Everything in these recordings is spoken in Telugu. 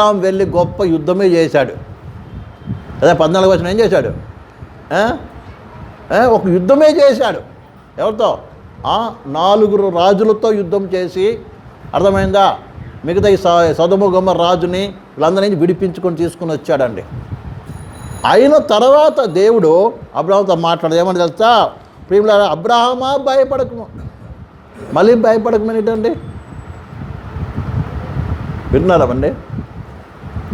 అబ్రాహం వెళ్ళి గొప్ప యుద్ధమే చేశాడు. అదే పద్నాలుగు వచ్చిన ఏం చేశాడు? ఒక యుద్ధమే చేశాడు. ఎవరితో? నాలుగురు రాజులతో యుద్ధం చేసి అర్థమైందా? మిగతా ఈ స- సొదము రాజుని వీళ్ళందరినీ విడిపించుకొని తీసుకుని వచ్చాడండి. అయిన తర్వాత దేవుడు అబ్రాహంతో మాట్లాడదు ఏమని తెలుస్తా ప్రియుల అబ్రాహమా భయపడకము. మళ్ళీ భయపడకమని ఏంటండి? విన్నారామండి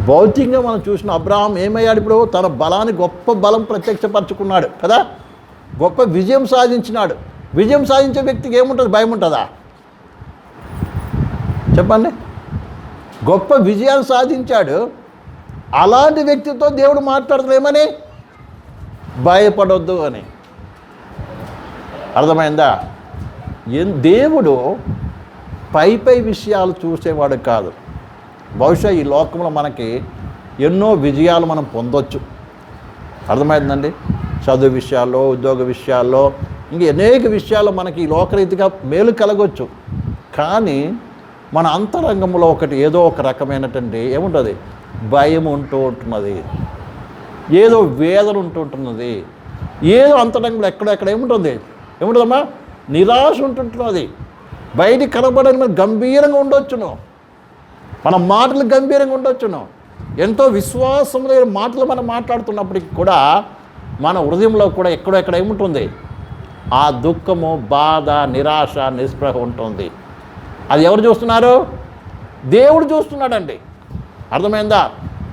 భౌతికంగా మనం చూసిన అబ్రాహం ఏమయ్యాడు ఇప్పుడు? తన బలాన్ని గొప్ప బలం ప్రత్యక్షపరచుకున్నాడు కదా? గొప్ప విజయం సాధించినాడు. విజయం సాధించే వ్యక్తికి ఏముంటుంది? భయం ఉంటుందా? చెప్పండి. గొప్ప విజయాన్ని సాధించాడు. అలాంటి వ్యక్తితో దేవుడు మాట్లాడలేమని? భయపడొద్దు అని. అర్థమైందా? ఎన్ దేవుడు పై పై విషయాలు చూసేవాడు కాదు. బహుశా ఈ లోకంలో మనకి ఎన్నో విజయాలు మనం పొందొచ్చు. అర్థమైందండి? చదువు విషయాల్లో ఉద్యోగ విషయాల్లో ఇంక అనేక విషయాలు మనకి ఈ లోకరీతిగా మేలు కలగొచ్చు. కానీ మన అంతరంగంలో ఒకటి ఏదో ఒక రకమైనటువంటి ఏముంటుంది? భయం ఉంటూ ఉంటున్నది. ఏదో వేదన ఉంటూ ఉంటున్నది. ఏదో అంతరంగంలో ఎక్కడెక్కడ ఏముంటుంది? ఏముంటుందమ్మా? నిరాశ ఉంటుంటున్నది. బయటికి కనబడని గంభీరంగా ఉండొచ్చును. మన మాటలు గంభీరంగా ఉండొచ్చును ఎంతో విశ్వాసం లేని మాటలు మనం మాట్లాడుతున్నప్పటికి కూడా మన హృదయంలో కూడా ఎక్కడో ఎక్కడ ఏముంటుంది? ఆ దుఃఖము బాధ నిరాశ నిస్పృహ ఉంటుంది. అది ఎవరు చూస్తున్నారు? దేవుడు చూస్తున్నాడండి. అర్థమైందా?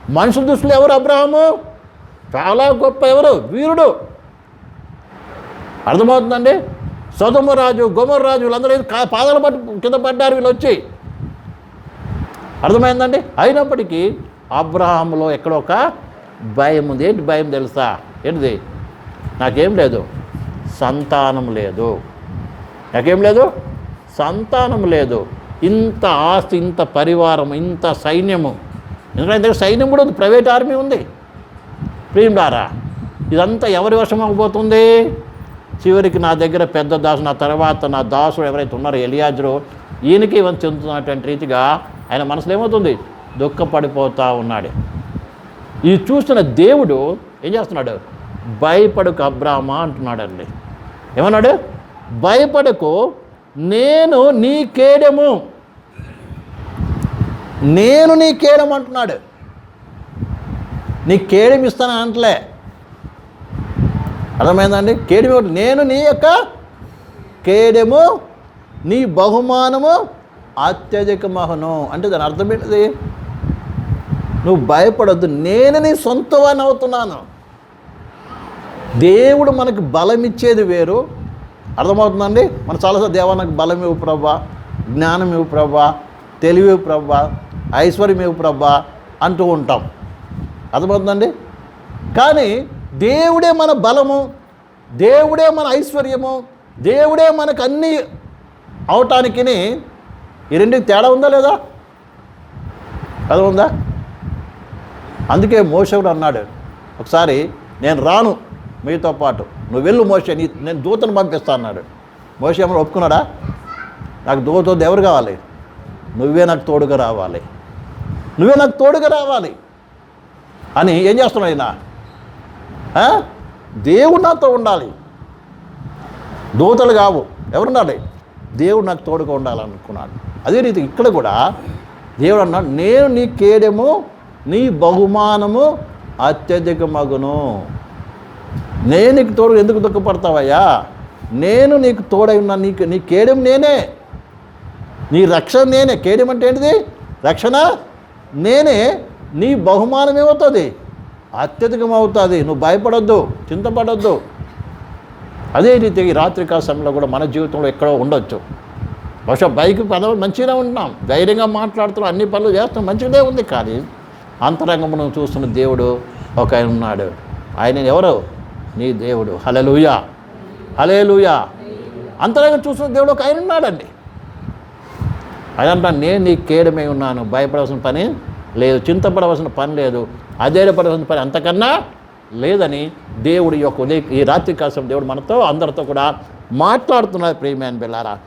మనుషుల దృష్టిలో ఎవరు? అబ్రహము? చాలా గొప్ప ఎవరు? వీరుడు. అర్థమవుతుందండి? సదుమరాజు గుమర్రాజు రాజు వీళ్ళందరూ పాదాలు పట్టు కింద పడ్డారు వీళ్ళు వచ్చి అర్థమైందండి? అయినప్పటికీ అబ్రహాములో ఎక్కడ ఒక భయం ఉంది. ఏంటి భయం తెలుసా? ఏంటిది? నాకేం లేదు. సంతానం లేదు. నాకేం లేదు? సంతానం లేదు. ఇంత ఆస్తి ఇంత పరివారం ఇంత సైన్యము. ఎందుకంటే సైన్యం కూడా ఉంది. ప్రైవేట్ ఆర్మీ ఉంది. ప్రియుడారా ఇదంతా ఎవరి వశం అవ్వబోతుంది? చివరికి నా దగ్గర పెద్ద దాసు నా తర్వాత నా దాసుడు ఎవరైతే ఉన్నారో ఎలియాజరు ఈయనకి ఇవన్నీ చెందుతున్నటువంటి రీతిగా ఆయన మనసులో ఏమవుతుంది? దుఃఖపడిపోతూ ఉన్నాడు. ఇది చూస్తున్న దేవుడు ఏం చేస్తున్నాడు? భయపడకు అబ్రామా అంటున్నాడండి. ఏమన్నాడు? భయపడకు నేను నీ కేడము. నేను నీ కేడం అంటున్నాడు. నీ కేడం ఇస్తాను అంటలే అర్థమైందండి? కేడమి నేను నీ యొక్క కేడెము నీ బహుమానము అత్యధిక మహను అంటే దాని అర్థం ఏంటిది? నువ్వు భయపడద్దు. నేను నీ సొంతవాన్ని అవుతున్నాను. దేవుడు మనకు బలం ఇచ్చేది వేరు. అర్థమవుతుందండి? మన చాలాసార్లు దేవా నాకు బలం ఇవ్వు ప్రభా జ్ఞానం ఇవ్వు ప్రభా తెలివి ఇవ్వు ప్రభా ఐశ్వర్యం ఇవ్వు ప్రభా అంటూ ఉంటాం. అర్థమవుతుందండి? కానీ దేవుడే మన బలము దేవుడే మన ఐశ్వర్యము దేవుడే మనకు అన్నీ అవటానికి ఈ రెండుకి తేడా ఉందా లేదా? అది ఉందా? అందుకే మోసవుడు అన్నాడు ఒకసారి నేను రాను మీతో పాటు. నువ్వు వెళ్ళు మోసే నీ నేను దూతను పంపిస్తా అన్నాడు. మోసే ఏమైనా ఒప్పుకున్నాడా? నాకు దూత ఎవరు కావాలి? నువ్వే నాకు తోడుగా రావాలి. నువ్వే నాకు తోడుగా రావాలి. అని ఏం చేస్తున్నాడు ఆయన దేవుడు నాతో ఉండాలి. దూతలు కావు. ఎవరున్నాడు దేవుడు నాకు తోడుగా ఉండాలనుకున్నాడు. అదే రీతి ఇక్కడ కూడా దేవుడు అన్నాడు నేను నీ కేడెము నీ బహుమానము అత్యధిక మగును నేను నీకు తోడు ఎందుకు దుఃఖపడతావయ్యా? నేను నీకు తోడై ఉన్నా నీకు నీ కేడెం నేనే. నీ రక్షణ నేనే. కేడెం అంటే ఏంటిది? రక్షణ నేనే. నీ బహుమానం ఏమవుతుంది అత్యధికం అవుతుంది నువ్వు భయపడొద్దు చింతపడొద్దు. అదే రీతి ఈ రాత్రికాల సమయంలో కూడా మన జీవితంలో ఎక్కడో ఉండొచ్చు. బహుశా బైక్ పదవి మంచిగానే ఉంటున్నాం. ధైర్యంగా మాట్లాడుతున్నాం. అన్ని పనులు చేస్తాం మంచిదే ఉంది కానీ అంతరంగమును చూస్తున్న దేవుడు ఒక ఆయన ఉన్నాడు. ఆయన ఎవరు? నీ దేవుడు. హలలుయా హలేలుయా అంతరంగం చూస్తున్న దేవుడు ఒక ఆయన ఉన్నాడండి. ఆయన అంటాను నేను నీ కేడమై ఉన్నాను. భయపడవలసిన పని లేదు. చింతపడవలసిన పని లేదు. అధైర్యపడవలసిన పని అంతకన్నా లేదని దేవుడి యొక్క ఈ రాత్రి కాసం దేవుడు మనతో అందరితో కూడా మాట్లాడుతున్నారు ప్రియమైన బిల్లారా